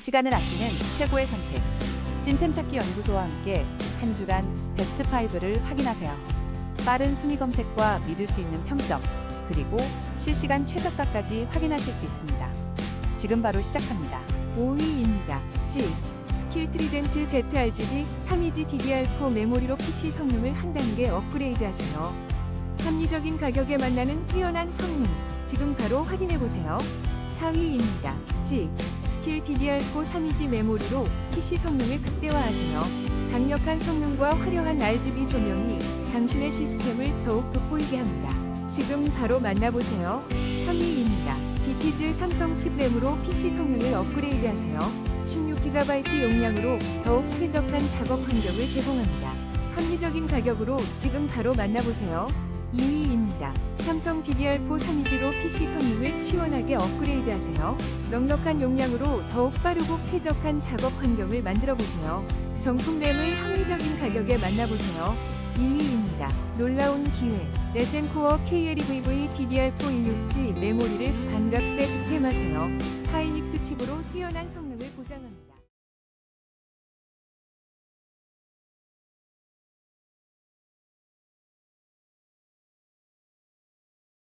시간을 아끼는 최고의 선택. 찐템 찾기 연구소와 함께 한 주간 베스트 5를 확인하세요. 빠른 순위 검색과 믿을 수 있는 평점, 그리고 실시간 최저가까지 확인하실 수 있습니다. 지금 바로 시작합니다. 5위입니다. G 스킬 트리덴트 ZRGB 320 DDR4 메모리로 PC 성능을 한 단계 업그레이드 하세요. 합리적인 가격에 만나는 뛰어난 성능 지금 바로 확인해 보세요. 4위입니다. G 스킬 DDR4 320 메모리로 PC 성능을 극대화하세요. 강력한 성능과 화려한 RGB 조명이 당신의 시스템을 더욱 돋보이게 합니다. 지금 바로 만나보세요. 3위입니다. 비티즈 삼성 칩램으로 PC 성능을 업그레이드하세요. 16GB 용량으로 더욱 쾌적한 작업 환경을 제공합니다. 합리적인 가격으로 지금 바로 만나보세요. 2위입니다. 삼성 DDR4 320로 PC 성능을 시원하게 업그레이드하세요. 넉넉한 용량으로 더욱 빠르고 쾌적한 작업 환경을 만들어 보세요. 정품 램을 합리적인 가격에 만나보세요. 2위입니다. 놀라운 기회. 레센코어 KLEVV DDR4 16G 메모리를 반값에 득템하세요. 하이닉스 칩으로 뛰어난 성능을 보장합니다.